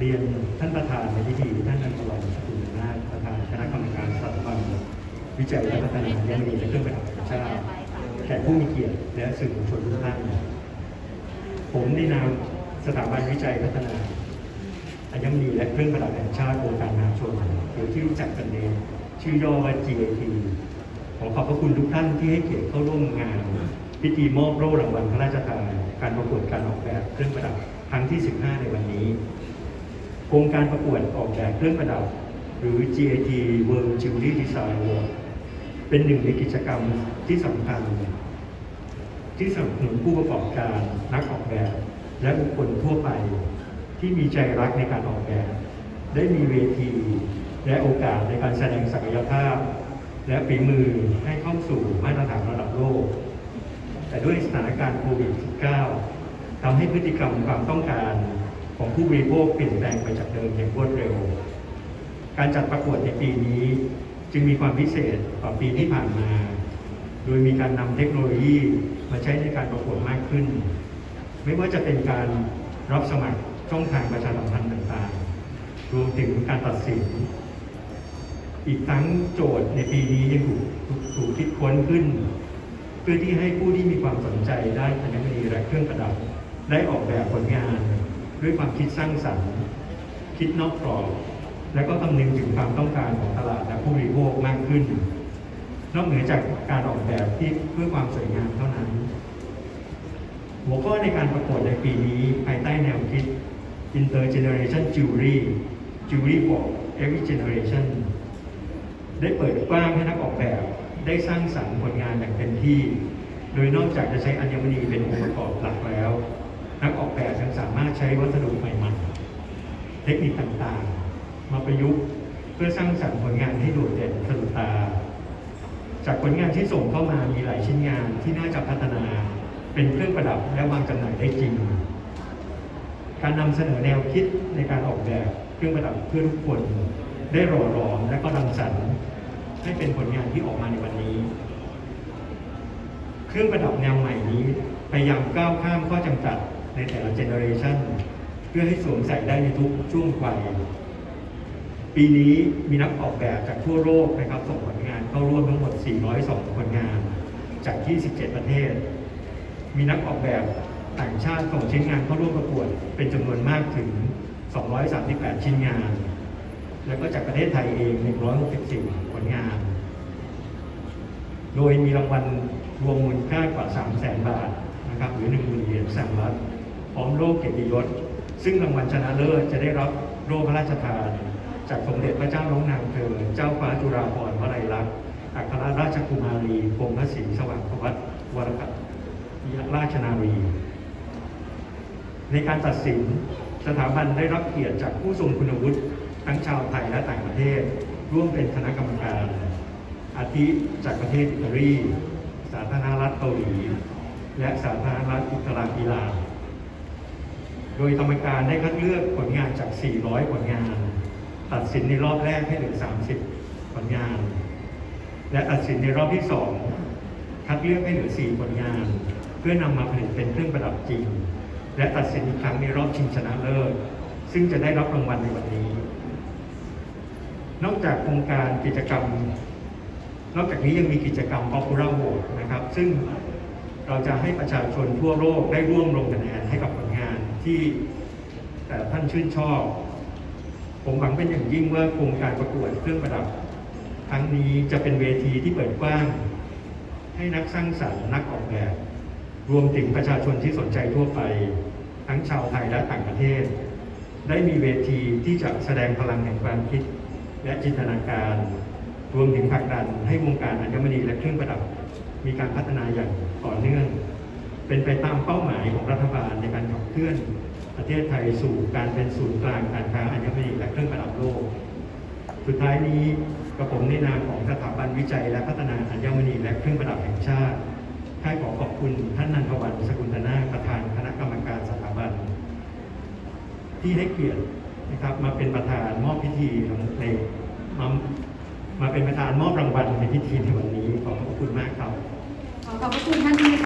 เรียนท่านประธานในพิธีท่านนันทวันสกุลนาประธานคณะกรรมการสถาบันวิจัยและพัฒนายังมีและเครื่องประดับแห่งชาติแขกผู้มีเกียรติและสื่อมวลชนทุกท่าน ผมในนามสถาบันวิจัยพัฒนาอัญมณีและเครื่องประดับแห่งชาติองค์การมหาชนหรือที่รู้จักกันในชื่อย่อว่า GAT ขอขอบพระคุณทุกท่านที่ให้เกียรติเข้าร่วมงาน พิธีมอบโล่รางวัลพระราชทานการประกวดการออกแบบเครื่องประดับครั้งที่ 15 ในวันนี้ โครงการประกวดออกแบบเครื่องประดับ หรือ GAT World Jewelry Design Award เป็นหนึ่งในกิจกรรมที่สำคัญ ที่สนับสนุนผู้ประกอบการนักออกแบบ และบุคคลทั่วไป ที่มีใจรักในการออกแบบ ได้มีเวที และโอกาสในการแสดงศักยภาพ และฝีมือให้เข้าสู่มาตรฐานระดับโลก แต่ด้วยสถานการณ์โควิด -19 ทำให้พฤติกรรมความต้องการ ของผู้บริโภคเปลี่ยนแปลงไปจากเดิมอย่างรวดเร็ว การจัดประกวดในปีนี้จึงมีความพิเศษกว่าปีที่ผ่านมา โดยมีการนำเทคโนโลยีมาใช้ในการประกวดมากขึ้น ไม่ว่าจะเป็นการรับสมัครช่องทางประชาสัมพันธ์ต่างๆ รวมถึงการตัดสิน อีกทั้งโจทย์ในปีนี้ยังถูกถูกคิดค้นขึ้น เพื่อที่ให้ผู้ที่มีความสนใจได้านอัญมณีและเครื่องประดับ ได้ออกแบบผลงาน ด้วยความคิดสร้างสรรค์ คิดนอกกรอบและก็คำนึงถึงความต้องการของตลาดและผู้บริโภคมากขึ้น นอกเหนือจากการออกแบบที่เพื่อความสวยงามเท่านั้น หัวข้อในการประกวดในปีนี้ภายใต้แนวคิด Intergeneration Jewelry Jewelry for Every Generation ได้เปิดกว้างให้นักออกแบบได้สร้างสรรค์ผลงานอย่างเต็มที่ โดยนอกจากจะใช้อัญมณีเป็นองค์ประกอบหลักแล้ว นักออกแบบยังสามารถใช้วัสดุใหม่ๆ เทคนิคต่างๆ มาประยุกต์เพื่อสร้างสรรค์ผลงานให้โดดเด่นสะดุดตา จากผลงานที่ส่งเข้ามามีหลายชิ้นงานที่น่าจะพัฒนาเป็นเครื่องประดับและวางจำหน่ายได้จริง การนำเสนอแนวคิดในการออกแบบเครื่องประดับเพื่อทุกคนได้หล่อหลอมและก็รังสรรค์ให้เป็นผลงานที่ออกมาในวันนี้ เครื่องประดับแนวใหม่นี้พยายามก้าวข้ามข้อจำกัด ในแต่ละเจเนอเรชันเพื่อให้สวมใส่ได้ในทุกช่วงวัยปีนี้มีนักออกแบบจากทั่วโลกนะครับส่งผลงานเข้าร่วมทั้งหมด 402 ผลงาน จาก 27 ประเทศ มีนักออกแบบต่างชาติส่งชิ้นงานเข้าร่วมประกวดเป็นจำนวนมากถึง 238 ชิ้นงาน แล้วก็จากประเทศไทยเอง 164 ผลงาน โดยมีรางวัลรวมมูลค่ากว่า 3 0 0 0 0 0 บาทนะครับหรือ 1 0,000เหรียญสหรัฐ ร้อมโล่เกียรติยศ ซึ่งรางวัลชนะเลิศจะได้รับโล่พระราชทาน จากสมเด็จพระเจ้าน้องนางเธอเจ้าฟ้าจุฬาภรณ์วลัยลักษณ์อัครราชกุมารีกรมพระศรีสว่างควัตวรกัตราชนารีในการตัดสินสถาบันได้รับเกียรติจากผู้ทรงคุณวุฒิทั้งชาวไทยและต่างประเทศ ร่วมเป็นคณะกรรมการ อาทิจากประเทศอิตาลี สาธารณรัฐเกาหลี และสาธารณรัฐอิสราอิหร่า ดยกรรมการได้คัดเลือกผลงานจาก 400 ผลงาน ตัดสินในรอบแรกให้เหลือ 30 ผลงาน และตัดสินในรอบที่ 2 คัดเลือกให้เหลือ 4 ผลงาน เพื่อนำมาผลิตเป็นเครื่องประดับจริง และตัดสินอีกครั้งในรอบชิงชนะเลิศ ซึ่งจะได้รับรางวัลในวันนี้ นอกจากโครงการกิจกรรม นอกจากนี้ยังมีกิจกรรม Popular Vote นะครับ ซึ่งเราจะให้ประชาชนทั่วโลกได้ร่วมลงคะแนนให้กับผล ที่แต่ท่านชื่นชอบ ผมหวังเป็นอย่างยิ่งว่าโครงการประกวดเครื่องประดับ ครั้งนี้จะเป็นเวทีที่เปิดกว้าง ให้นักสร้างสรรค์นักออกแบบ รวมถึงประชาชนที่สนใจทั่วไป ทั้งชาวไทยและต่างประเทศ ได้มีเวทีที่จะแสดงพลังแห่งความคิด และจินตนาการ รวมถึงผลักดันให้วงการอัญมณีและเครื่องประดับ มีการพัฒนาอย่างต่อเนื่อง เป็นไปตามเป้าหมายของรัฐบาล เคลื่อนประเทศไทยสู่การเป็นศูนย์กลางการค้าอัญมณีและเครื่องประดับโลก สุดท้ายนี้กระผมในนามของสถาบันวิจัย และพัฒนาอัญมณีและเครื่องประดับแห่งชาติค่าขอขอบคุณท่านนันทวันสกุลธนาประธานคณะกรรมการสถาบัน ที่ให้เกียรตินะครับมาเป็นประธานมอบพิธีในมามาเป็นประธานมอบรางวัลในพิธีในวันนี้ขอบพระคุณมากครับขอขอบพระคุณท่าน